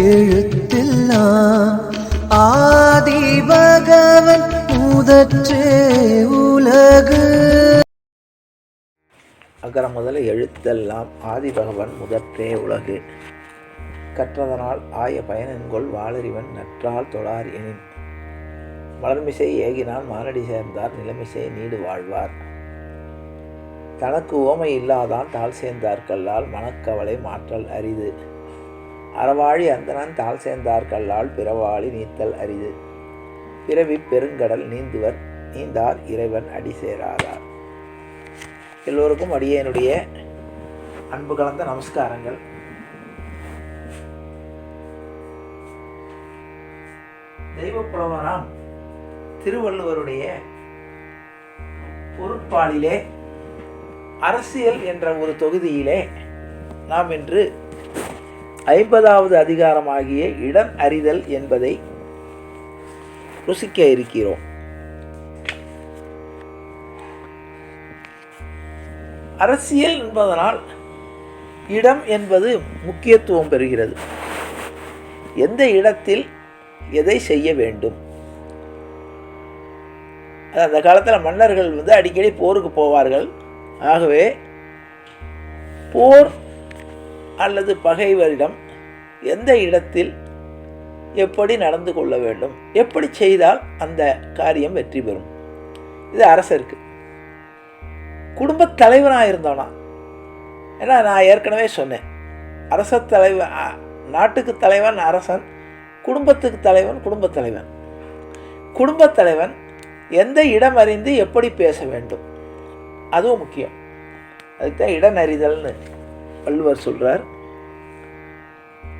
எழுத்தெல்லாம் ஆதி பகவன் முதற்றே உலகு. அகர முதல எழுத்தெல்லாம் ஆதி பகவன் முதற்றே உலகு. கற்றதனால் ஆய பயனென்கொள் வாளறிவன் நற்றால் தொழார் எனின். மலர்மிசை ஏகினான் மானடி சேர்ந்தார் நிலைமிசை நீடு வாழ்வார். தனக்கு ஓமை இல்லாதான் தாழ் சேர்ந்தார்கல்லால் மனக்கவலை மாற்றல் அரிது. அறவாழி அந்தணன் தாழ் சேர்ந்தார்கல்லால் பிறவாளி நீத்தல் அரிது. பிறவி பெருங்கடல் நீந்துவர் நீந்தார் இறைவன் அடி சேராதார். எல்லோருக்கும் அடியேனுடைய அன்பு கலந்த நமஸ்காரங்கள். தெய்வப்புலவராம் திருவள்ளுவருடைய பொருட்பாலிலே அரசியல் என்ற ஒரு தொகுதியிலே நாம் இன்று ஐம்பதாவது அதிகாரமாகிய இடம் அறிதல் என்பதை ருசிக்க இருக்கிறோம். அரசியல் என்பதனால் இடம் என்பது முக்கியத்துவம் பெறுகிறது. எந்த இடத்தில் எதை செய்ய வேண்டும்? அந்த காலத்தில் மன்னர்கள் வந்து அடிக்கடி போருக்கு போவார்கள். ஆகவே போர் அல்லது பகைவரிடம் எந்த இடத்தில் எப்படி நடந்து கொள்ள வேண்டும் எப்படி செய்தால் அந்த காரியம் வெற்றி பெறும்? இது அரசருக்கு. குடும்பத் தலைவனாக இருந்தவனா? ஏன்னா நான் ஏற்கனவே சொன்னேன். அரச தலைவன் நாட்டுக்கு தலைவன் அரசன் குடும்பத்துக்கு தலைவன் குடும்பத் தலைவன். குடும்பத் தலைவன் எந்த இடம் அறிந்து எப்படி பேச வேண்டும்? அதுவும் முக்கியம். அதுக்கு தான் இடம் அறிதல்னு. வள்ளுவர் சொல்கிறார்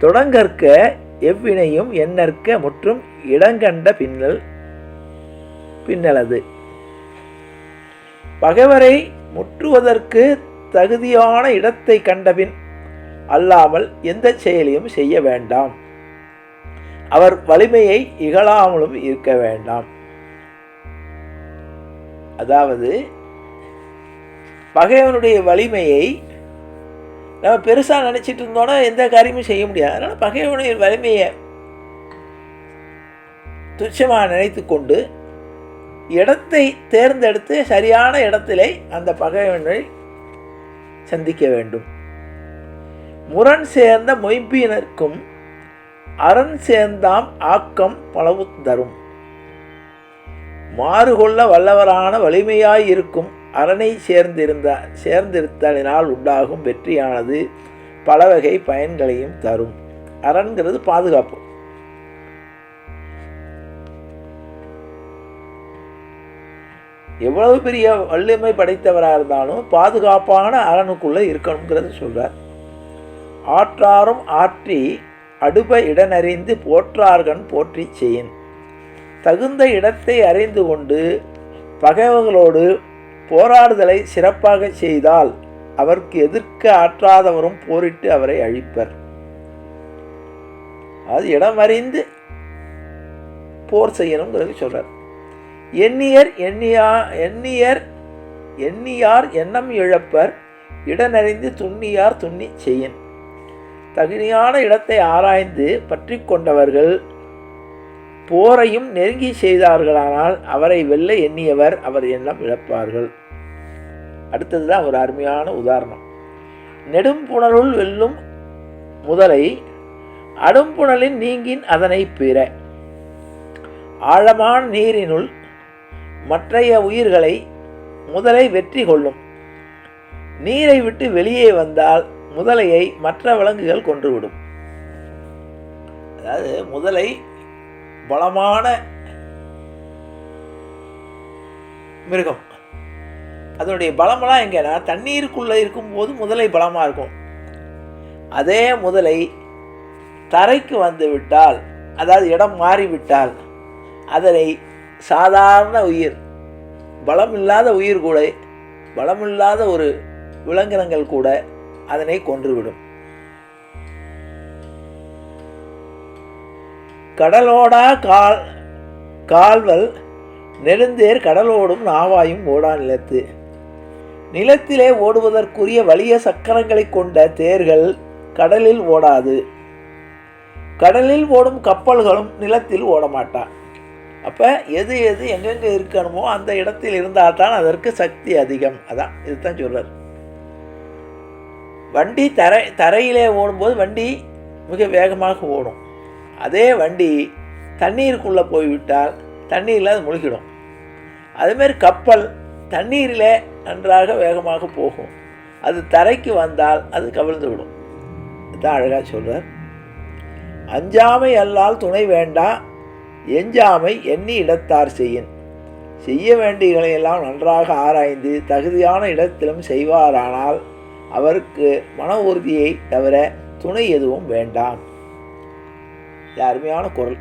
தொடங்கற்க எவ்வினையும் எண்ணற்க முற்றும் இடங்கண்ட பின்னல் பின்னலது. பகைவரை முற்றுவதற்கு தகுதியான இடத்தை கண்டபின் அல்லாமல் எந்த செயலையும் செய்ய வேண்டாம். அவர் வலிமையை இகழாமலும் இருக்க வேண்டாம். அதாவது பகைவனுடைய வலிமையை நம்ம பெருசாக நினச்சிட்டு இருந்தோன்னா எந்த காரியமும் செய்ய முடியாது. அதனால் பகைவனுடைய வலிமையை துச்சமாக நினைத்து கொண்டு இடத்தை தேர்ந்தெடுத்து சரியான இடத்திலே அந்த பகைவனை சந்திக்க வேண்டும். முரண் சேர்ந்த மொய்ம்பினருக்கும் அரண் சேர்ந்தாம் ஆக்கம் பலவு தரும். மாறுகொள்ள வல்லவரான வலிமையாய் இருக்கும் அரணை சேர்ந்திருந்த சேர்ந்திருத்தலினால் உண்டாகும் வெற்றியானது பல வகை பயன்களையும் தரும். அரண்கிறது பாதுகாப்பு. எவ்வளவு பெரிய வல்லுமை படைத்தவராக இருந்தாலும் பாதுகாப்பான அரணுக்குள்ளே இருக்கணுங்கிறது சொல்கிறார் ஆற்றாரும் ஆற்றி அடுப இடனறிந்து போற்றார்கன் போற்றி செய்யின். தகுந்த இடத்தை அறிந்து கொண்டு பகைவர்களோடு போராடுதலை சிறப்பாக செய்தால் அவருக்கு எதிர்க்க ஆற்றாதவரும் போரிட்டு அவரை அழிப்பர். அது இடம் அறிந்து போர் செய்யணுங்கிறது சொல்றார். எண்ணியர் எண்ணியா எண்ணியர் எண்ணியார் எண்ணம் இழப்பர் இடனறிந்து துண்ணியார் துண்ணி செய்யன். தகுதியான இடத்தை ஆராய்ந்து பற்றி கொண்டவர்கள் போரையும் நெருங்கி செய்தார்களானால் அவரை வெல்ல எண்ணியவர் அவர் எண்ணம் இழப்பார்கள். அடுத்தது தான் ஒரு அருமையான உதாரணம். நெடும்புணருள் வெல்லும் முதலை அடும்புணலின் நீங்கின் அதனை பிற. ஆழமான நீரினுள் மற்றைய உயிர்களை முதலை வெற்றி கொள்ளும். நீரை விட்டு வெளியே வந்தால் முதலையை மற்ற விலங்குகள் கொன்றுவிடும். அதாவது முதலை பலமான மிருகம். அதனுடைய பலமெல்லாம் எங்கன்னா தண்ணீருக்குள்ளே இருக்கும்போது முதலை பலமாக இருக்கும். அதே முதலை தரைக்கு வந்து விட்டால் அதாவது இடம் மாறிவிட்டால் அதனை சாதாரண உயிர் பலமில்லாத உயிர் கூட பலமில்லாத ஒரு விலங்கினங்கள் கூட அதனை கொன்றுவிடும். கடலோடா கால் கால்வல் நெடுந்தேர் கடலோடும் நாவாயும் ஓடா நிலத்து. நிலத்திலே ஓடுவதற்குரிய வலிய சக்கரங்களை கொண்ட தேர்கள் கடலில் ஓடாது. கடலில் ஓடும் கப்பல்களும் நிலத்தில் ஓட மாட்டான் அப்போ எது எது எங்கெங்கே இருக்கணுமோ அந்த இடத்தில் இருந்தால் தான் அதற்கு சக்தி அதிகம். அதான் இதுதான் சொல்கிறார் வண்டி தரை தரையிலே ஓடும்போது வண்டி மிக வேகமாக ஓடும். அதே வண்டி தண்ணீருக்குள்ளே போய்விட்டால் தண்ணீரில் அது முழுகிடும். அதுமாரி கப்பல் தண்ணீரில் நன்றாக வேகமாக போகும். அது தரைக்கு வந்தால் அது கவிழ்ந்து விடும். இதுதான் அழகாக சொல்கிறார் அஞ்சாமை அல்லால் துணை வேண்டா எஞ்சாமை எண்ணி இடத்தார் செய்யின். செய்ய வேண்டியகளை எல்லாம் நன்றாக ஆராய்ந்து தகுதியான இடத்திலும் செய்வாரானால் அவருக்கு மன உறுதியை தவிர துணை எதுவும் வேண்டாம். இது அருமையான குரல்.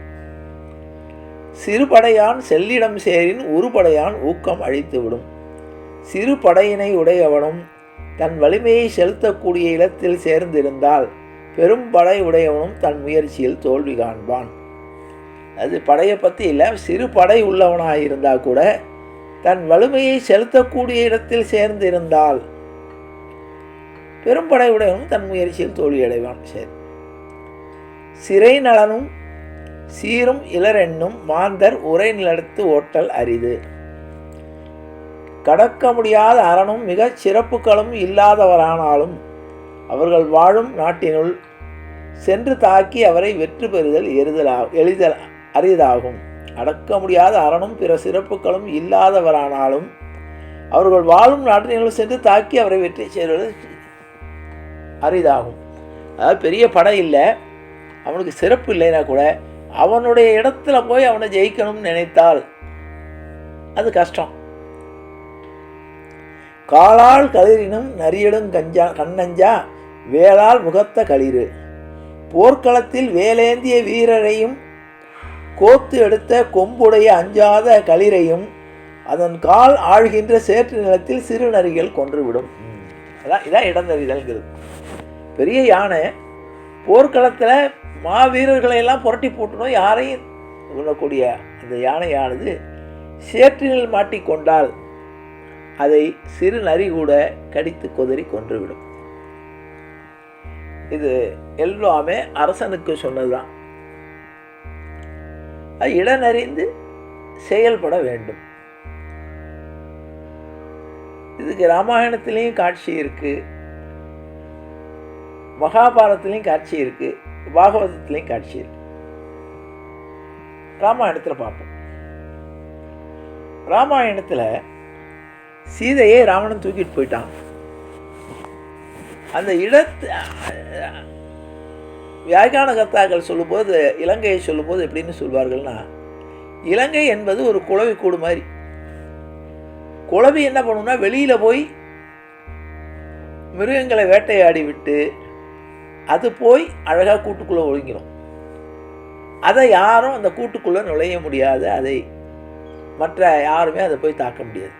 சிறுபடையான் செல்லிடம் சேரின் உருபடையான் ஊக்கம் அழித்துவிடும். சிறு படையினை உடையவனும் தன் வலிமையை செலுத்தக்கூடிய இடத்தில் சேர்ந்திருந்தால் பெரும் படை உடையவனும் தன் முயற்சியில் தோல்வி காண்பான். அது படையை பற்றி இல்லை சிறு படை உள்ளவனாக இருந்தால் கூட தன் வலிமையை செலுத்தக்கூடிய இடத்தில் சேர்ந்திருந்தால் பெரும் படை உடையவனும் தன் முயற்சியில் தோல்வி அடைவான். சரி. சிறை நலனும் சீரும் இளரென்னும் மாந்தர் உரை நிலத்து ஓட்டல் அரிது. கடக்க முடியாத அரணும் மிகச் சிறப்புகளும் இல்லாதவரானாலும் அவர்கள் வாழும் நாட்டினுள் சென்று தாக்கி அவரை வெற்றி பெறுதல் எறுதலா எளிதல் அரிதாகும். அடக்க முடியாத அரணும் பிற சிறப்புகளும் இல்லாதவரானாலும் அவர்கள் வாழும் நாட்டினுள் சென்று தாக்கி அவரை வெற்றி செய்வது அரிதாகும். அதாவது பெரிய படம் இல்லை. அவனுக்கு சிறப்பு இல்லைன்னா கூட அவனுடைய இடத்துல போய் அவனை ஜெயிக்கணும்னு நினைத்தால் அது கஷ்டம். காலால் களிரினும் நரியடும் கஞ்சா கண்ணஞ்சா வேளால் முகத்த களிறு. போர்க்களத்தில் வேலேந்திய வீரரையும் கோத்து எடுத்த கொம்புடைய அஞ்சாத களிரையும் அதன் கால் ஆழ்கின்ற சேற்று நிலத்தில் சிறு நரிகள் கொன்றுவிடும். அதான் இதான் இடந்தறிதல்ங்கிறது. பெரிய யானை போர்க்களத்தில் மாவீரர்களையெல்லாம் புரட்டி போட்டணும் யாரையும் உண்ணக்கூடிய அந்த யானையானது சேற்றினில் மாட்டிக்கொண்டால் அதை சிறு நரி கூட கடித்து கொதறி கொன்றுவிடும். இது எல்லாமே அரசனுக்கு சொன்னதுதான். அது இடனறிந்து செயல்பட வேண்டும். இதுக்கு ராமாயணத்திலையும் காட்சி இருக்கு. மகாபாரதத்திலையும் காட்சி இருக்கு. பாகவதத்திலையும் காட்சி இருக்கு. ராமாயணத்தில் பார்ப்போம். ராமாயணத்தில் சீதையை ராவணன் தூக்கிட்டு போயிட்டான். அந்த இடத்து வியாக்கியான கர்த்தாக்கள் சொல்லும்போது இலங்கையை சொல்லும்போது எப்படின்னு சொல்வார்கள்னா இலங்கை என்பது ஒரு குழவி கூடு மாதிரி. குழவி என்ன பண்ணும்னா வெளியில் போய் மிருகங்களை வேட்டையாடி விட்டு அது போய் அழகாக கூட்டுக்குள்ளே ஒழுங்கிடும் அதை யாரும் அந்த கூட்டுக்குள்ளே நுழைய முடியாது. அதை மற்ற யாருமே அதை போய் தாக்க முடியாது.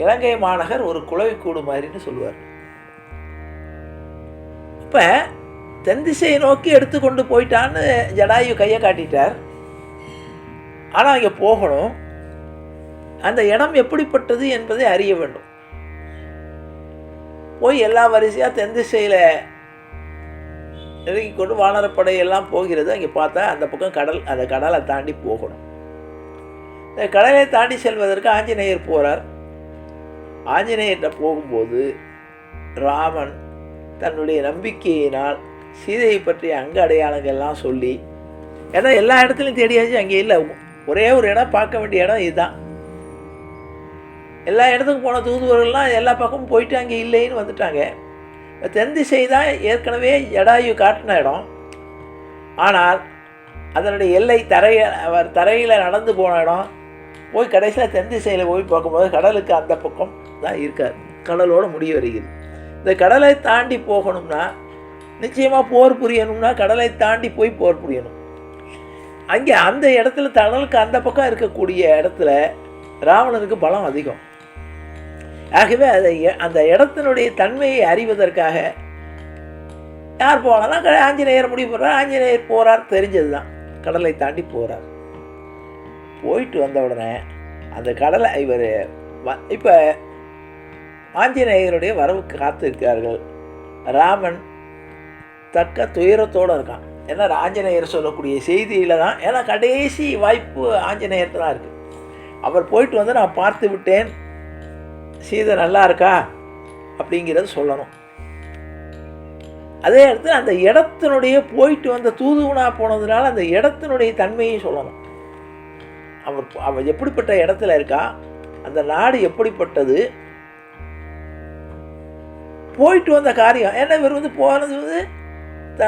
இலங்கை மாநகர் ஒரு குளவிக்கூடு மாதிரின்னு சொல்லுவார். இப்போ தென் திசையை நோக்கி எடுத்துக்கொண்டு போயிட்டான்னு ஜடாயு கையை காட்டிட்டார். ஆனால் அங்கே போகணும். அந்த இடம் எப்படிப்பட்டது என்பதை அறிய வேண்டும். போய் எல்லா வரிசையாக தென் திசையில் நெருங்கி கொண்டு வானரப்படை எல்லாம் போகிறது. அங்கே பார்த்தா அந்த பக்கம் கடல் அந்த கடலை தாண்டி போகணும். இந்த கடலை தாண்டி செல்வதற்கு ஆஞ்சநேயர் போகிறார் ஆஞ்சநேயர்கிட்ட போகும்போது ராமன் தன்னுடைய நம்பிக்கையினால் சீதையை பற்றிய அங்க அடையாளங்கள்லாம் சொல்லி ஏன்னா எல்லா இடத்துலையும் தேடியாச்சு அங்கே இல்லை. ஒரே ஒரு இடம் பார்க்க வேண்டிய இடம் இதுதான். எல்லா இடத்துக்கும் போன தூதுவர்கள்லாம் எல்லா பக்கமும் போயிட்டு அங்கே இல்லைன்னு வந்துட்டாங்க. தென் திசை தான் ஏற்கனவே ஜடாயு காட்டின இடம். ஆனால் அதனுடைய எல்லை தரைய அவர் தரையில் நடந்து போன இடம். போய் கடைசியில் தென் திசையில் போய் பார்க்கும்போது கடலுக்கு அந்த பக்கம் தான் இருக்கார் கடலோட முடிய வருகிறது. இந்த கடலை தாண்டி போகணும்னா நிச்சயமாக போர் புரியணும்னா கடலை தாண்டி போய் போர் புரியணும். அங்கே அந்த இடத்துல கடலுக்கு அந்த பக்கம் இருக்கக்கூடிய இடத்துல ராவணனுக்கு பலம் அதிகம். ஆகவே அதை அந்த இடத்தினுடைய தன்மையை அறிவதற்காக யார் போனாலும் ஆஞ்சநேயர் முடிவு போகிறார் ஆஞ்சநேயர் போகிறார் தெரிஞ்சது தான் கடலை தாண்டி போகிறார் போயிட்டு வந்த உடனே அந்த கடலை இவர் இப்போ ஆஞ்சநேயருடைய வரவுக்கு காத்திருக்கிறார்கள். ராமன் தக்க துயரத்தோடு இருக்கான். ஏன்னா ஆஞ்சநேயர் சொல்லக்கூடிய செய்தியில் தான் ஏன்னா கடைசி வாய்ப்பு ஆஞ்சநேயர்கிட்ட தான் இருக்குது அவர் போயிட்டு வந்து நான் பார்த்து விட்டேன். சீதை நல்லா இருக்கா? அப்படிங்கிறத சொல்லணும். அதே இடத்துல அந்த இடத்தினுடைய போயிட்டு வந்த தூதுவனா போனதுனால அந்த இடத்தினுடைய தன்மையும் சொல்லணும். அவர் அவர் எப்படிப்பட்ட இடத்துல இருக்கா? அந்த நாடு எப்படிப்பட்டது? போயிட்டு வந்த காரியம். ஏன்னா இவர் வந்து போனது வந்து த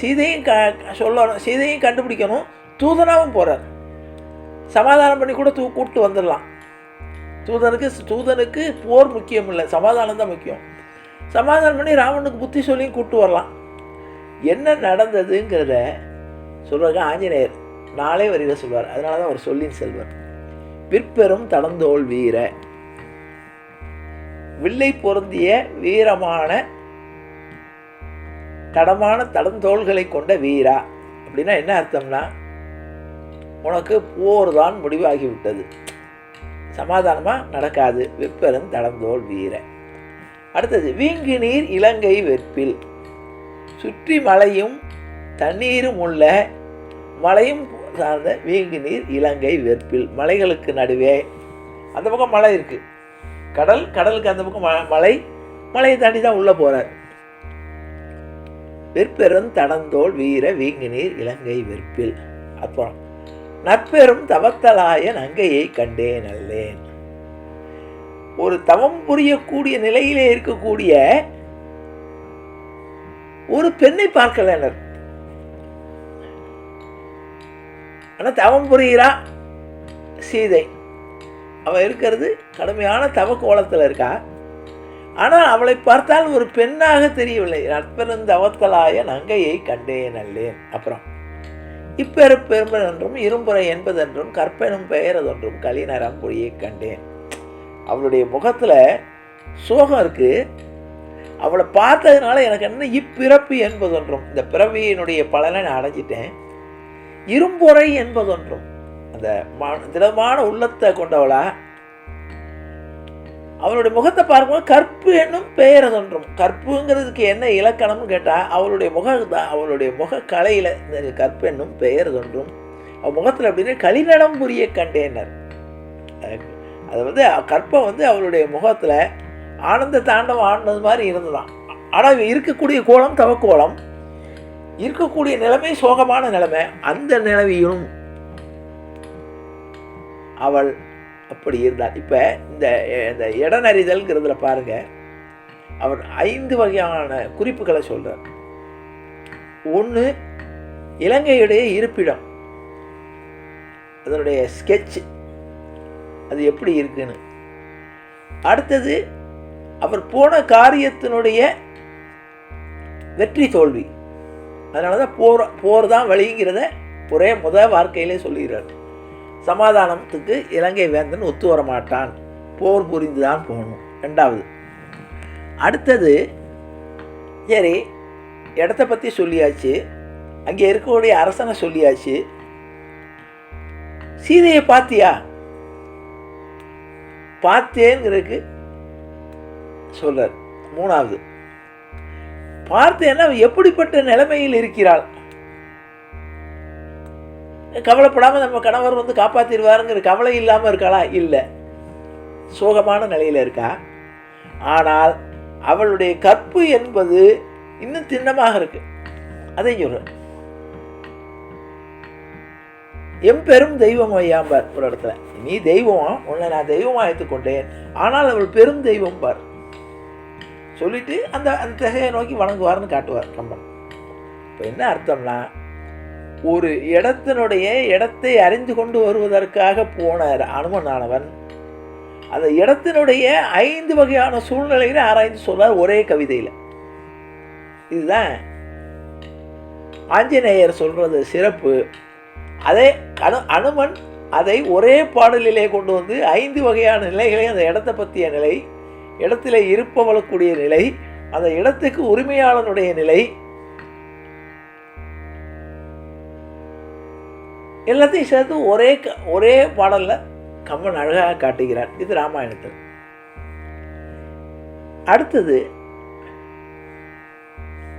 சீதையும் க சொல்லணும். சீதையும் கண்டுபிடிக்கணும். தூதனாகவும் போகிறார் சமாதானம் பண்ணி கூட தூ கூப்பிட்டு வந்துடலாம். தூதனுக்கு தூதனுக்கு போர் முக்கியம் இல்லை. சமாதானம் தான் முக்கியம். சமாதானம் பண்ணி ராவனுக்கு புத்தி சொல்லியும் கூப்பிட்டு வரலாம். என்ன நடந்ததுங்கிறத சொல்கிறாங்க ஆஞ்சநேயர் நாளே வரியில் சொல்வார். அதனால தான் அவர் சொல்லின் செல்வர். பிற்பெரும் தடந்தோல் வீர. வில்லை பொருந்திய வீரமான தடமான தடந்தோள்களை கொண்ட வீரா. அப்படின்னா என்ன அர்த்தம்னா உனக்கு போர் தான் முடிவாகிவிட்டது. சமாதானமாக நடக்காது. விற்பெரும் தடந்தோல் வீர. அடுத்தது வீங்கு நீர் இலங்கை வெற்பில். சுற்றி மலையும் தண்ணீரும் உள்ள மலையும் சார்ந்த வீங்கு நீர் இலங்கை வெற்பில். மலைகளுக்கு நடுவே அந்த பக்கம் மலை இருக்குது கடல் கடலுக்கு அந்த பக்கம் ம- மலை மலையை தாண்டி தான் உள்ளே போகிறார் விற்பெரும் தடந்தோல் வீர வீங்கினீர் இலங்கை விற்பில். அப்புறம் நற்பெரும் தவத்தலாய நங்கையை கண்டேன் அல்லேன். ஒரு தவம் புரியக்கூடிய நிலையிலே இருக்கக்கூடிய ஒரு பெண்ணை பார்க்கலனர் ஆனால் தவம் புரிகிறா சீதை. அவள் இருக்கிறது கடுமையான தவ கோலத்தில் இருக்கா. ஆனால் அவளை பார்த்தால் ஒரு பெண்ணாக தெரியவில்லை. நட்பெருந்தவத்தலாய நங்கையை கண்டேன் அல்லேன் அப்புறம் இப்பெரு பெரும்பென்றும் இரும்புரை என்பதென்றும் கற்பெனும் பெயரதொன்றும் கலிநரம் பொழியை கண்டேன். அவளுடைய முகத்தில் சோகம் இருக்கு. அவளை பார்த்ததுனால எனக்கு என்ன இப்பிறப்பு என்பதொன்றும் இந்த பிறவியினுடைய பலனை நான் அடைஞ்சிட்டேன். இரும்புறை என்பதொன்றும் அந்த திடமான உள்ளத்தை கொண்டவளா? அவளுடைய முகத்தை பார்க்கும்போது கற்பு என்னும் பெயரதொன்றும் கற்புங்கிறதுக்கு என்ன இலக்கணம்னு கேட்டால் அவளுடைய முக அவளுடைய முக கலையில் இந்த கற்பு என்னும் பெயர் தோன்றும். அவள் முகத்தில் அப்படின்னு களிநடம் புரிய கண்டேனர். அது- வந்து கற்பை வந்து அவளுடைய முகத்தில் ஆனந்த தாண்டவம் ஆடினது மாதிரி இருந்ததான் ஆனால் இருக்கக்கூடிய கோலம் தவக்கோலம். இருக்கக்கூடிய நிலைமை சோகமான நிலைமை அந்த நிலைமையும் அவள் அப்படி இருந்தாள். இப்போ இந்த இந்த இடநறிதல்ங்கிறதுல பாருங்க. அவர் ஐந்து வகையான குறிப்புகளை சொல்கிறார் ஒன்று இலங்கையுடைய இருப்பிடம். அதனுடைய ஸ்கெட்ச் அது எப்படி இருக்குன்னு. அடுத்தது அவர் போன காரியத்தினுடைய வெற்றி தோல்வி. அதனால தான் போர் போர் தான் வழிங்கிறத ஒரே முத வாழ்க்கையிலே சொல்லுகிறார். சமாதானத்துக்கு இலங்கை வேந்தன் ஒத்து வர மாட்டான் போர் புரிந்து தான் போகணும். ரெண்டாவது அடுத்தது சரி இடத்த பற்றி சொல்லியாச்சு. அங்கே இருக்கக்கூடிய அரசனை சொல்லியாச்சு. சீதையை பார்த்தியா பார்த்தேங்கிறதுக்கு சொல்றார். மூணாவது. பார்த்தேன்னா எப்படிப்பட்ட நிலைமையில் இருக்கிறாள்? கவலைப்படாமல் நம்ம கணவர் வந்து காப்பாற்றிடுவாருங்கிற கவலை இல்லாமல் இருக்காளா? இல்லை. சோகமான நிலையில் இருக்கா? ஆனால் அவளுடைய கற்பு என்பது இன்னும் திண்ணமாக இருக்கு. அதையும் சொல்கிறேன் எம்பெரும் தெய்வம் ஐயாம்பார் ஒரு இடத்துல. நீ தெய்வம் உன்னை நான் தெய்வமாக ஏற்றுக்கொண்டேன் ஆனால் அவள் பெரும் தெய்வம் பார். சொல்லிட்டு அந்த அந்த திசையை நோக்கி வணங்குவார்னு காட்டுவார் கம்பன். இப்போ என்ன அர்த்தம்னா ஒரு இடத்தினுடைய இடத்தை அறிந்து கொண்டு வருவதற்காக போனார் அனுமனானவன். அந்த இடத்தினுடைய ஐந்து வகையான சூழ்நிலைகளை ஆராய்ந்து சொல்றார் ஒரே கவிதையில். இதுதான் ஆஞ்சநேயர் சொல்றது சிறப்பு. அதே அனு அனுமன் அதை ஒரே பாடலிலே கொண்டு வந்து ஐந்து வகையான நிலைகளை அந்த இடத்தை பற்றிய நிலை இடத்துல இருப்பவளக்கூடிய நிலை அந்த இடத்துக்கு உரிமையாளனுடைய நிலை எல்லாத்தையும் சேர்த்து ஒரே க- ஒரே பாடலில் கம்மன் அழகாக காட்டுகிறார். இது ராமாயணத்தில். அடுத்தது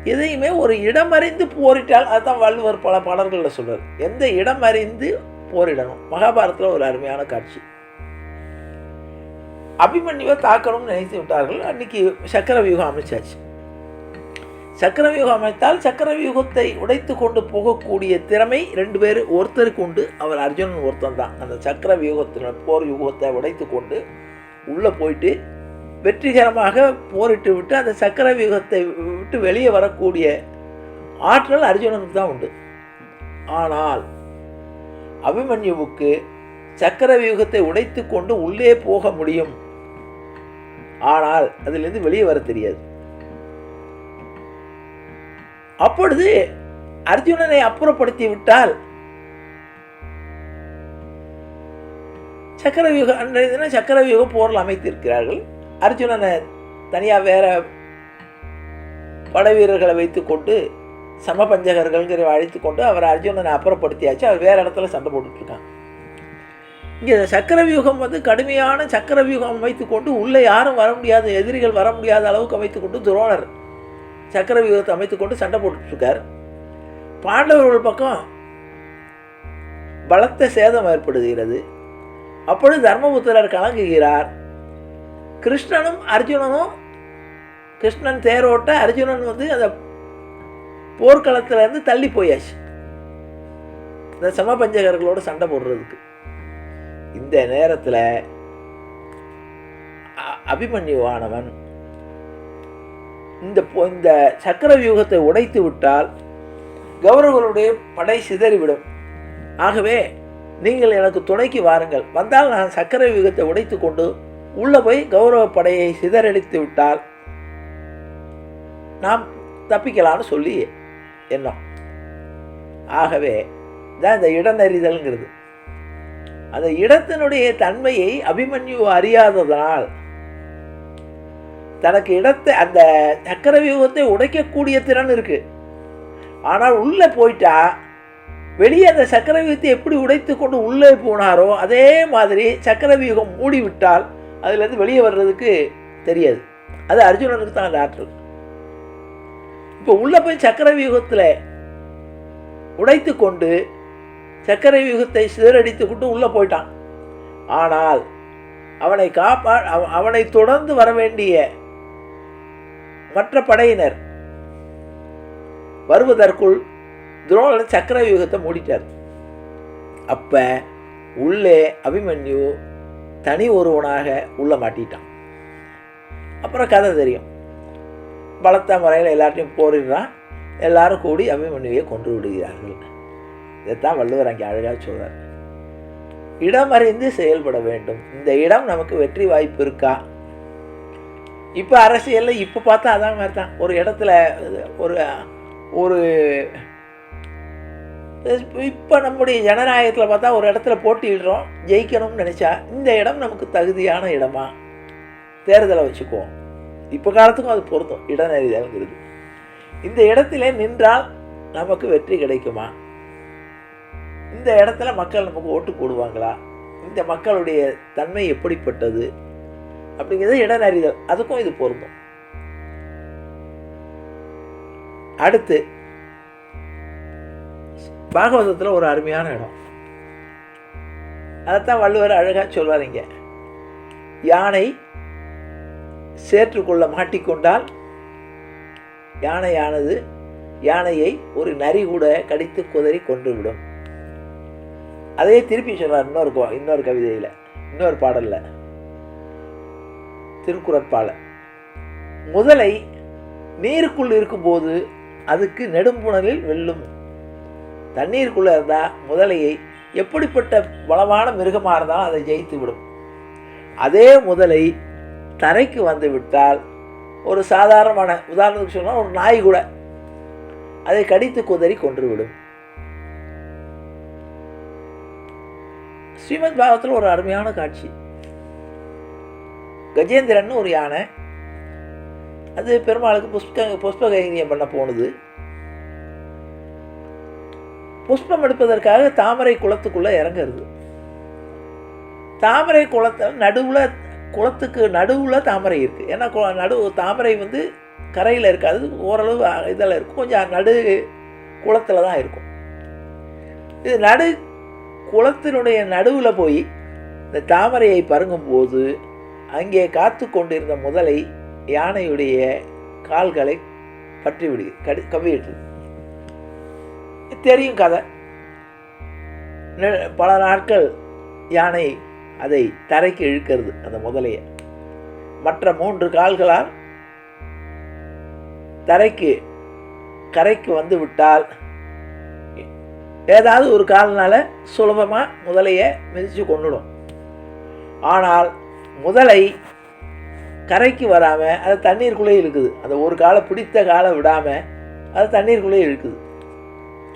எதையுமே ஒரு இடம் அறிந்து போரிட்டால் அதுதான் வள்ளுவர் பல பாடல்களில் சொல்றார். எந்த இடம் அறிந்து போரிடணும்? மகாபாரதத்தில் ஒரு அருமையான காட்சி. அபிமன்யுவை தாக்கணும்னு நினைத்து விட்டார்கள். அன்னைக்கு சக்கர வியூகம் அமைச்சாச்சு. சக்கர வியூகம் அமைத்தால் சக்கர வியூகத்தை உடைத்து கொண்டு போகக்கூடிய திறமை ரெண்டு பேர் ஒருத்தருக்கு உண்டு அவர் அர்ஜுனன் ஒருத்தன் தான். அந்த சக்கர வியூகத்தின போர் யுகத்தை உடைத்து கொண்டு உள்ளே போயிட்டு வெற்றிகரமாக போரிட்டு விட்டு அந்த சக்கர வியூகத்தை விட்டு வெளியே வரக்கூடிய ஆற்றல் அர்ஜுனனுக்கு தான் உண்டு. ஆனால் அபிமன்யுவுக்கு சக்கர வியூகத்தை உடைத்து கொண்டு உள்ளே போக முடியும். ஆனால் அதிலிருந்து வெளியே வர தெரியாது. அப்பொழுது அர்ஜுனனை அப்புறப்படுத்தி விட்டால் சக்கரவியூக அன்றைய தினம் சக்கரவியூக போரில் அமைத்திருக்கிறார்கள். அர்ஜுனனை தனியாக வேற படை வீரர்களை வைத்துக்கொண்டு சமபஞ்சகர்கள்ங்கிற அழைத்து கொண்டு அவர் அர்ஜுனனை அப்புறப்படுத்தியாச்சு. அவர் வேற இடத்துல சண்டை போட்டுட்டு இங்கே சக்கரவியூகம் வந்து கடுமையான சக்கரவியூகம் அமைத்துக்கொண்டு உள்ளே யாரும் வர முடியாத எதிரிகள் வர முடியாத அளவுக்கு அமைத்துக்கொண்டு துரோணர் சக்கரவியூகத்தை அமைத்துக்கொண்டு சண்டை போட்டுட்ருக்கார். பாண்டவர்கள் பக்கம் பலத்த சேதம் ஏற்படுகிறது. அப்பொழுது தர்மபுத்திரர் கலங்குகிறார். கிருஷ்ணனும் அர்ஜுனனும் கிருஷ்ணன் தேரோட்ட அர்ஜுனன் வந்து அந்த போர்க்களத்திலேருந்து தள்ளி போயாச்சு. இந்த சமபஞ்சகர்களோட சண்டை போடுறதுக்கு. இந்த நேரத்தில் அபிமன்யுவானவன் இந்த இந்த சக்கர வியூகத்தை உடைத்து விட்டால் கௌரவர்களுடைய படை சிதறிவிடும். ஆகவே நீங்கள் எனக்கு துணைக்கு வாருங்கள். வந்தால் நான் சக்கர வியூகத்தை உடைத்து கொண்டு உள்ளே போய் கௌரவ படையை சிதறடித்து விட்டால் நாம் தப்பிக்கலாம்னு சொல்லி எண்ணம். ஆகவே தான் இந்த இடநறிதல்ங்கிறது. அந்த இடத்தினுடைய தன்மையை அபிமன்யு அறியாததனால் தனக்கு இடத்தை அந்த சக்கர வியூகத்தை உடைக்கக்கூடிய திறன் இருக்கு. ஆனால் உள்ளே போயிட்டா வெளியே அந்த சக்கர வியூகத்தை எப்படி உடைத்து கொண்டு உள்ளே போனாரோ அதே மாதிரி சக்கர வியூகம் மூடிவிட்டால் அதுலேருந்து வெளியே வர்றதுக்கு தெரியாது. அது அர்ஜுனனுக்கு தான் அந்த ஆற்றல். இப்போ உள்ளே போய் சக்கர வியூகத்தில் உடைத்து கொண்டு சக்கர வியூகத்தை சிதறடித்து கொண்டு உள்ளே போயிட்டான். ஆனால் அவனை காப்பா அவ- அவனை தொடர்ந்து வர வேண்டிய மற்ற படையினர் வருவதற்குள் துரோணன் சக்கர வியூகத்தை மூடிட்டார். அப்ப உள்ளே அபிமன்யு தனி ஒருவனாக உள்ள மாட்டிட்டான். அப்புறம் கதை தெரியும். பலத்த முறையில் எல்லாத்தையும் போரிடுறான் எல்லாரும் கூடி அபிமன்யுவை கொன்று விடுகிறார்கள். இதைத்தான் வள்ளுவர் அங்கே அழகாக சொல்கிறார் இடம் அறிந்து செயல்பட வேண்டும். இந்த இடம் நமக்கு வெற்றி வாய்ப்பு இருக்கா? இப்போ அரசியலில் இப்போ பார்த்தா அதான் மாதிரி தான் ஒரு இடத்துல ஒரு ஒரு இப்போ நம்முடைய ஜனநாயகத்தில் பார்த்தா ஒரு இடத்துல போட்டியிடுறோம் ஜெயிக்கணும்னு நினச்சா இந்த இடம் நமக்கு தகுதியான இடமா? தேர்தலை வச்சுக்குவோம். இப்போ காலத்துக்கும் அது பொருந்தும். இடநெறிதல்ங்கிறது இந்த இடத்துல நின்றால் நமக்கு வெற்றி கிடைக்குமா? இந்த இடத்துல மக்கள் நமக்கு ஓட்டு போடுவாங்களா? இந்த மக்களுடைய தன்மை எப்படிப்பட்டது? அப்படிங்கிறது இடநறிதல் அதுக்கும் இது பொருந்தும். அடுத்து பாகவதத்தில் ஒரு அருமையான இடம். அதைத்தான் வள்ளுவர் அழகாக சொல்வார் இங்கே யானை சேற்றுக்குள்ள மாட்டிக்கொண்டால் யானையானது யானையை ஒரு நரி கூட கடித்து குதறி கொன்றுவிடும். அதே திருப்பி சொல்கிறார் இன்னொரு இன்னொரு கவிதையில் இன்னொரு பாடலில். திருக்குறட்பால. முதலை நீருக்குள் இருக்கும்போது அதுக்கு நெடும்புணலில் வெல்லும். தண்ணீருக்குள்ளே இருந்தால் முதலையை எப்படிப்பட்ட பலமான மிருகமாக இருந்தாலும் அதை ஜெயித்து விடும். அதே முதலை தரைக்கு வந்து விட்டால் ஒரு சாதாரணமான உதாரணத்துக்கு சொன்னால் ஒரு நாய் கூட அதை கடித்து குதறி கொன்றுவிடும் ஸ்ரீமத் பாகத்தில் ஒரு அருமையான காட்சி. கஜேந்திரன் ஒரு யானை அது பெருமாளுக்கு புஷ்ப புஷ்பகைரியம் பண்ண போனது. புஷ்பம் எடுப்பதற்காக தாமரை குளத்துக்குள்ளே இறங்குறது. தாமரை குளத்தை நடுவில் குளத்துக்கு நடுவில் தாமரை இருக்குது ஏன்னா நடு தாமரை வந்து கரையில் இருக்காது. ஓரளவு இதில் இருக்கும். கொஞ்சம் நடு குளத்தில் தான் இருக்கும். இது நடு குளத்தினுடைய நடுவில் போய் இந்த தாமரையை பருங்கும்போது அங்கே காத்து கொண்டிருந்த முதலை யானையுடைய கால்களை பற்றி விடு கடி கவ்விட்டு தெரியும் கதை. பல நாட்கள் யானை அதை தரைக்கு இழுக்கிறது அந்த முதலையை. மற்ற மூன்று கால்களால் தரைக்கு கரைக்கு வந்து விட்டால் ஏதாவது ஒரு காலனால் சுலபமாக முதலையை மிதித்து கொண்டுடும் ஆனால் முதலை கரைக்கு வராமல் அது தண்ணீருக்குள்ளே இழுக்குது. அந்த ஒரு காலை பிடித்த காலை விடாமல் அது தண்ணீருக்குள்ளே இழுக்குது.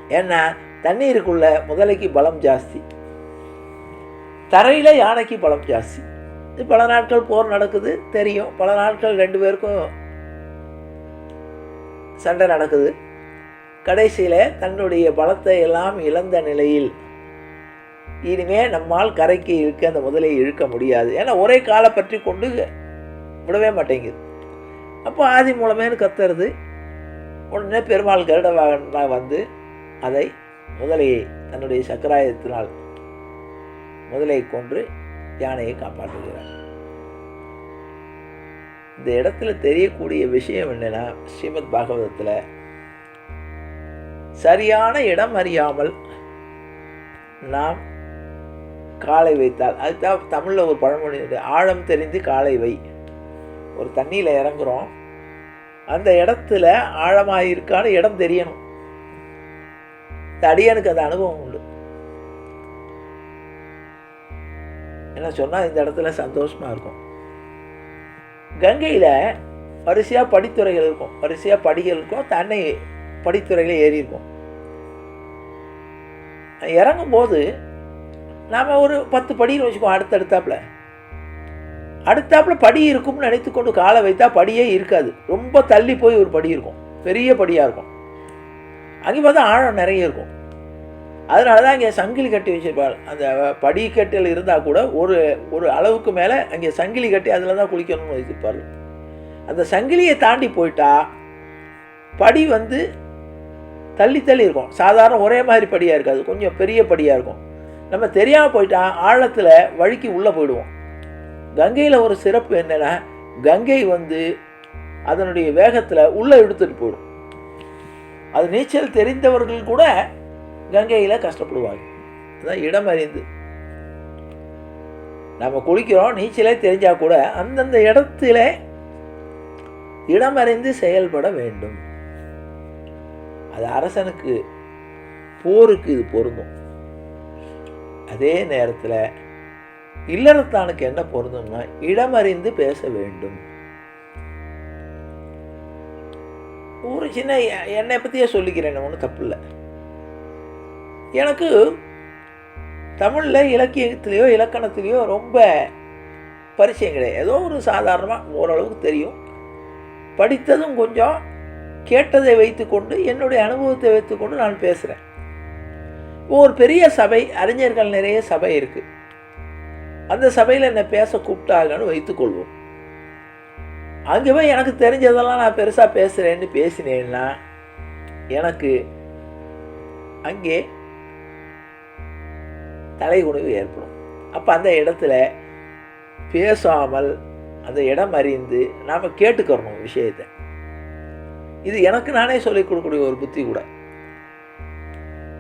ஏன்னா தண்ணீருக்குள்ள முதலைக்கு பலம் ஜாஸ்தி. தரையில் யானைக்கு பலம் ஜாஸ்தி. இது பல நாட்கள் போர் நடக்குது தெரியும். பல நாட்கள் ரெண்டு பேருக்கும் சண்டை நடக்குது. கடைசியில் தன்னுடைய பலத்தை எல்லாம் இழந்த நிலையில் இனிமே நம்மால் கரைக்கு இழுக்க அந்த முதலை இழுக்க முடியாது. ஏன்னா ஒரே காலை பற்றி கொண்டு விடவே மாட்டேங்குது. அப்போ ஆதி மூலமேனு கத்துறது உடனே பெருமாள் கருட வாகனாக வந்து அதை முதலையை தன்னுடைய சக்கராயத்தினால் முதலை கொன்று யானையை காப்பாற்றுகிறார். இந்த இடத்துல தெரியக்கூடிய விஷயம் என்னன்னா ஸ்ரீமத் பாகவதத்தில் சரியான இடம் அறியாமல் நாம் காலை வைத்தால். அதுதான் தமிழில் ஒரு பழமொழி ஆழம் தெரிந்து காலை வை. ஒரு தண்ணியில் இறங்குறோம். அந்த இடத்துல ஆழமாக இருக்கான்னு இடம் தெரியணும். தடியனுக்கு அந்த அனுபவம் உண்டு. என்ன சொன்னால் இந்த இடத்துல சந்தோஷமாக இருக்கும். கங்கையில் வரிசையாக படித்துறைகள் இருக்கும். வரிசையாக படிகள் இருக்கும். தன்னை படித்துறையில் ஏறி இருக்கும். இறங்கும்போது நாம் ஒரு பத்து படின்னு வச்சுக்கோ அடுத்தடுத்தாப்புல அடுத்தாப்புல. படி இருக்கும்னு நினைத்து கொண்டு காலை வைத்தா படியே இருக்காது. ரொம்ப தள்ளி போய் ஒரு படி இருக்கும். பெரிய படியாக இருக்கும். அங்கே பார்த்தா ஆழம் நிறைய இருக்கும். அதனால தான் இங்கே சங்கிலி கட்டி வச்சிருப்பாள். அந்த படிக்கட்டில் இருந்தால் கூட ஒரு ஒரு அளவுக்கு மேலே அங்கே சங்கிலி கட்டி அதில் தான் குளிக்கணும்னு வச்சுருப்பாள். அந்த சங்கிலியை தாண்டி போயிட்டா படி வந்து தள்ளி தள்ளி இருக்கும். சாதாரண ஒரே மாதிரி படியாக இருக்காது. கொஞ்சம் பெரிய படியாக இருக்கும். நம்ம தெரியாமல் போயிட்டா ஆழத்தில் வழுக்கி உள்ளே போயிடுவோம். கங்கையில் ஒரு சிறப்பு என்னென்னா கங்கை வந்து அதனுடைய வேகத்தில் உள்ளே எடுத்துகிட்டு போயிடும். அது நீச்சல் தெரிந்தவர்கள் கூட கங்கையில் கஷ்டப்படுவாங்க. அதான் இடம் அறிந்து. நம்ம குளிக்கிறோம் நீச்சலே தெரிஞ்சால் கூட அந்தந்த இடத்துல இடம் அறிந்து செயல்பட வேண்டும். அது அரசனுக்கு போருக்கு இது பொருந்தும். அதே நேரத்தில் இல்லறத்தானுக்கு என்ன பொருந்தும்னா இடமறிந்து பேச வேண்டும். ஒரு சின்ன என்னை பற்றியே சொல்லிக்கிறேன் ஒன்றும் தப்பு இல்லை எனக்கு தமிழில் இலக்கியத்திலேயோ இலக்கணத்திலேயோ ரொம்ப பரிச்சயம் கிடையாது. ஏதோ ஒரு சாதாரணமாக ஓரளவுக்கு தெரியும். படித்ததும் கொஞ்சம் கேட்டதை வைத்துக்கொண்டு என்னுடைய அனுபவத்தை வைத்துக்கொண்டு நான் பேசுகிறேன் ஒரு பெரிய சபை அறிஞர்கள் நிறைய சபை இருக்குது அந்த சபையில் என்னை பேச கூப்பிட்டாங்கன்னு வைத்துக்கொள்வோம் அங்கே போய் எனக்கு தெரிஞ்சதெல்லாம் நான் பெருசாக பேசுகிறேன்னு பேசினேன்னா எனக்கு அங்கே தலைகுனிவு ஏற்படும். அப்போ அந்த இடத்துல பேசாமல் அந்த இடம் அறிந்து நாம் கேட்டுக்கிறணும் விஷயத்தை. இது எனக்கு நானே சொல்லிக் கொடுக்கக்கூடிய ஒரு புத்தி கூட.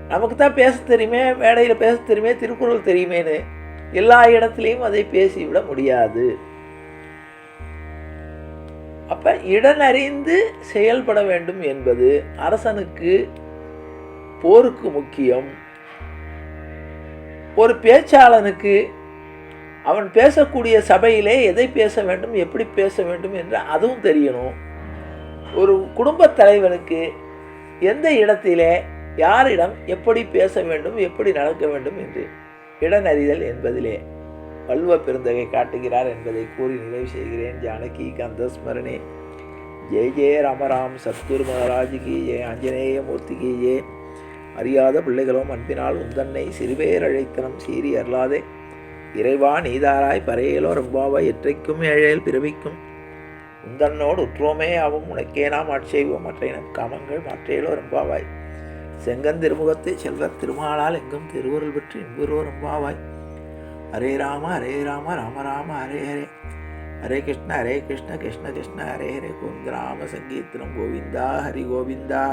நமக்கு தான் பேச தெரியுமே மேடையில் பேச தெரியுமே திருக்குறள் தெரியுமேன்னு எல்லா இடத்துலையும் அதை பேசிவிட முடியாது. அப்போ இடனறிந்து செயல்பட வேண்டும் என்பது அரசனுக்கு போருக்கு முக்கியம். ஒரு பேச்சாளனுக்கு அவன் பேசக்கூடிய சபையிலே எதை பேச வேண்டும் எப்படி பேச வேண்டும் என்று அதுவும் தெரியணும். ஒரு குடும்பத் தலைவனுக்கு எந்த இடத்திலே யாரிடம் எப்படி பேச வேண்டும் எப்படி நடக்க வேண்டும் என்று இடனறிதல் என்பதிலே வல்வ பெருந்தகை காட்டுகிறார் என்பதை கூறி நிறைவு செய்கிறேன். ஜானகி கந்த ஸ்மரணே. ஜெய ஜெய ராமராம் சத்குரு மகாராஜ் ஜெய ஆஞ்சநேய மூர்த்திக்கு கி அறியாத பிள்ளைகளும் அன்பினால் உந்தன்னை சிறுபேர் அழைத்தனம் சீறி அருளாதே. இறைவா நீதாராய் பறையலோ ரொம்பாவாய் எற்றைக்கும் ஏழையில் பிறவிக்கும் உந்தன்னோடு உற்றோமே ஆகும் உனக்கே நாம் ஆட்சேய்வோம் மற்ற இனம் காமங்கள் மற்றையிலோ ரம்பாவாய் செங்கந்திருமுகத்தை செல்வர் திருமாலால் எங்கும் திருவருள் பெற்று இன்புரோ ரொம்பாவாய் ஹரே ராம ஹரே ராம ராம ராம ஹரே ஹரே. ஹரே கிருஷ்ண ஹரே கிருஷ்ண கிருஷ்ண கிருஷ்ண ஹரே ஹரே. கோவிந்த ராம சங்கீர்த்தனம் கோவிந்தா ஹரி கோவிந்தா.